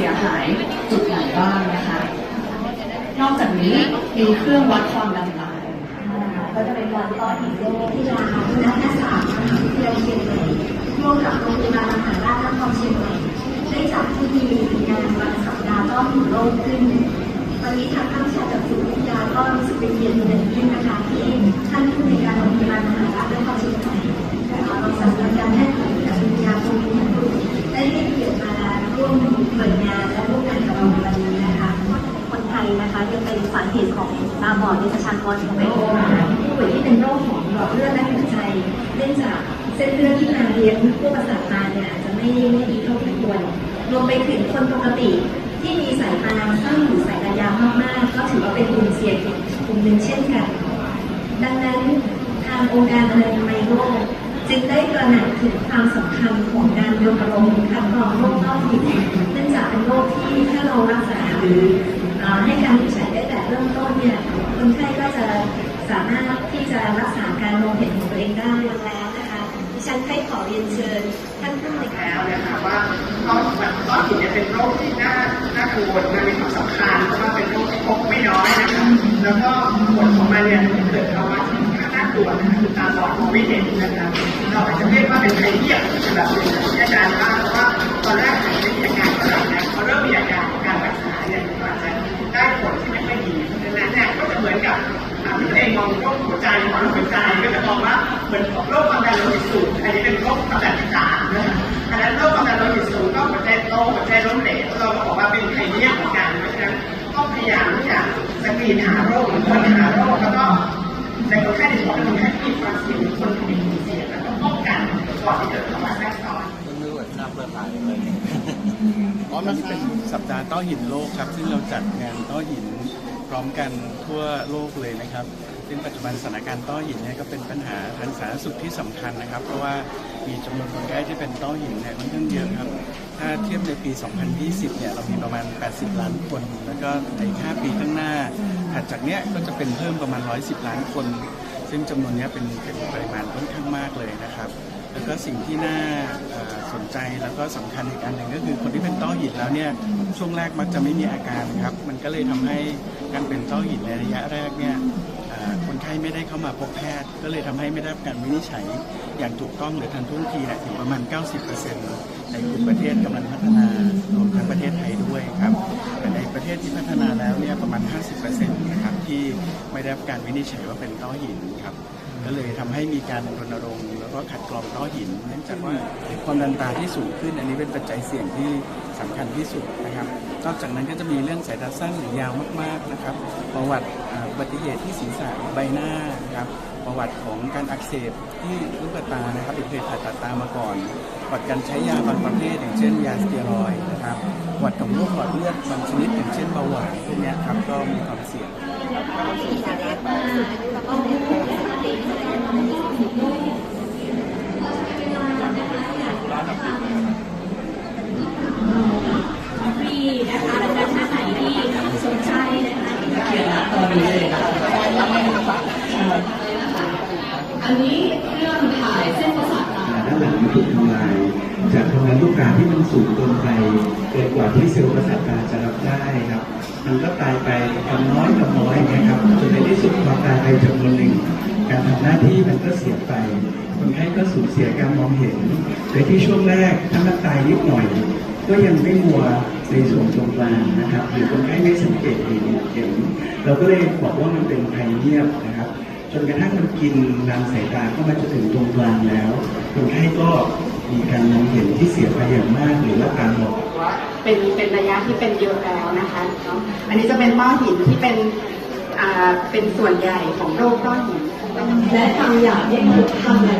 สียหายจุดไหนบ้างนะคะ นอกจากนี้มีเครื่องวัดความดันตายก็จะเป็นวันต้อนหินโลกที่ลาคณะแพทยศาสตร์มหาวิทยาลัยเชียงใหม่ร่วมกับโรงพยาบาลมหาราชนครเชียงใหม่ได้จัดพิธีงานวันสัปดาห์ต้อนหินโลกขึ้นวันนี้ทางภาควิชาจักษุวิทยาก็รู้สึกเป็นเกียรติ ประชากรของโลกนะคะผู้ป่วยที่เป็นโรคของหลอดเลือดและหัวใจเนื่องจากเส้นเลือดที่มาเลี้ยงพวกประสาทตาเนี่ยอาจจะไม่ไม่ดีเท่าที่ควรรวมไปถึงคนปกติที่มีสายตาสั้นหรือสายตายาวมากๆ ก็ถือว่าเป็นกลุ่มเสี่ยงอีกกลุ่มหนึ่งเช่นกัน ดังนั้นทางองค์การอนามัยโลกจึงได้ตระหนักถึงความสำคัญของการรณรงค์คัดกรองโรคต้อหิน จากเป็นโรคที่ถ้าเรารักษาหรือให้การวิจัยได้แต่เริ่มต้นเนี่ยคนไข้ก็จะสามารถที่จะรักษาการมองเห็นของตัวเองได้แล้วนะคะดิฉันให้ขอเรียนเชิญท่านผู้ในแล้วนะคะว่าต้อแบบต้อหินเนี่ยเป็นโรคที่น่าน่ากลัวมันมีความสำคัญเพราะว่าเป็นโรคที่พบไม่น้อยนะคะแล้วก็ผลของมันเนี่ยเกิดภาวะที่น่ากลัวนะคะคือตาบอดมองไม่เห็นนะคะเราอาจจะเรียกว่าเป็นไข้เหี้ยแบบนึ่ง กันก่อนที่จะเกิดภาวะแทรกซ้อนมือเหน้าเพื่อถ่ายเลยอ๋อมันเป็นสัปดาห์ต้อหินโลกครับ ซึ่งเราจัดงานต้อหินพร้อมกันทั่วโลกเลยนะครับ ซึ่งปัจจุบันสถานการณ์ต้อหินเนี่ยก็เป็นปัญหาทางสาธารณสุขที่สำคัญนะครับ เพราะว่ามีจำนวนคนไข้ที่เป็นต้อหินเนี่ยค่อนข้างเยอะครับ ถ้าเทียบในปี 2020 เนี่ยเรามีประมาณ 80 ล้านคน แล้วก็ใน5ปีข้างหน้าถัดจากเนี้ยก็จะเป็นเพิ่มประมาณ 110 ล้านคน ซึ่งจำนวนเนี้ยเป็นเป็นปริมาณค่อนข้างมากเลยนะครับ แล้วก็สิ่งที่น่าสนใจแล้วก็สำคัญอีกอันหนึ่งก็คือคนที่เป็นต้อหินแล้วเนี่ยช่วงแรกมักจะไม่มีอาการครับ มันก็เลยทำให้การเป็นต้อหินในระยะแรกเนี่ยคนไข้ไม่ได้เข้ามาพบแพทย์ ก็เลยทำให้ไม่ได้รับการวินิจฉัยอย่างถูกต้องหรือทันท่วงทีเนี่ยถึงประมาณ 90%ในกลุ่มประเทศกำลังพัฒนารวมทั้งประเทศไทยด้วยครับแต่ในประเทศที่พัฒนาแล้วเนี่ยประมาณ 50%นะครับที่ไม่ได้รับการวินิจฉัยว่าเป็นต้อหินครับ ก็เลยทำให้มีการรณรงค์แล้วก็ขัดกรองต้อหินเนื่องจากว่าความดันตาที่สูงขึ้น อันนี้เป็นปัจจัยเสี่ยงที่สำคัญที่สุดนะครับ นอกจากนั้นก็จะมีเรื่องสายตาสั้นหรือยาวมากๆนะครับ ประวัติอุบัติเหตุที่ศีรษะใบหน้านะครับประวัติของการอักเสบที่ลูกตานะครับเคยผ่าตัดตามาก่อนประวัติการใช้ยาบางประเภทอย่างเช่นยาสเตียรอยนะครับประวัติของโรคหลอดเลือดบางชนิดอย่างเช่นเบาหวานพวกนี้ครับก็มีความเสี่ยง นะคะดังนั้นท่านไหนที่สนใจนะคะที่จะเขียนนะตอนนี้เลยนะคะอันนี้เครื่องถ่ายเส้นประสาทตาด้านหลังมันถูกทำลายจากทำงานลูกกาที่มันสูงเกินไปเกินกว่าที่เซลล์ประสาทตาจะรับได้ครับมันก็ตายไปกำน้อยกำน้อยนะครับจนในที่สุดพอตายไปจำนวนหนึ่งการทำหน้าที่มันก็เสียไปคนไข้ก็สูญเสียการมองเห็นโดยที่ช่วงแรกถ้ามันตายนิดหน่อย ก็ยังไม่มัวในส่วนตรงกลางนะครับหรือคนไข้ไม่สังเกตเห็นเห็นเราก็เลยบอกว่ามันเป็นภัยเงียบนะครับ จนกระทั่งมันกินนำสายตาเข้ามาจนถึงตรงกลางแล้วคนไข้ก็มีการมองเห็นที่เสียไปอย่างมากหรือว่าการมองเป็นเป็นระยะที่เป็นเยอะแล้วนะคะเนาะอันนี้จะเป็นต้อหินที่เป็นอ่าเป็นส่วนใหญ่ของโรคต้อหินและทำอย่างที่ถูกทำเลยนะคะไม่ว่าอายุเรื่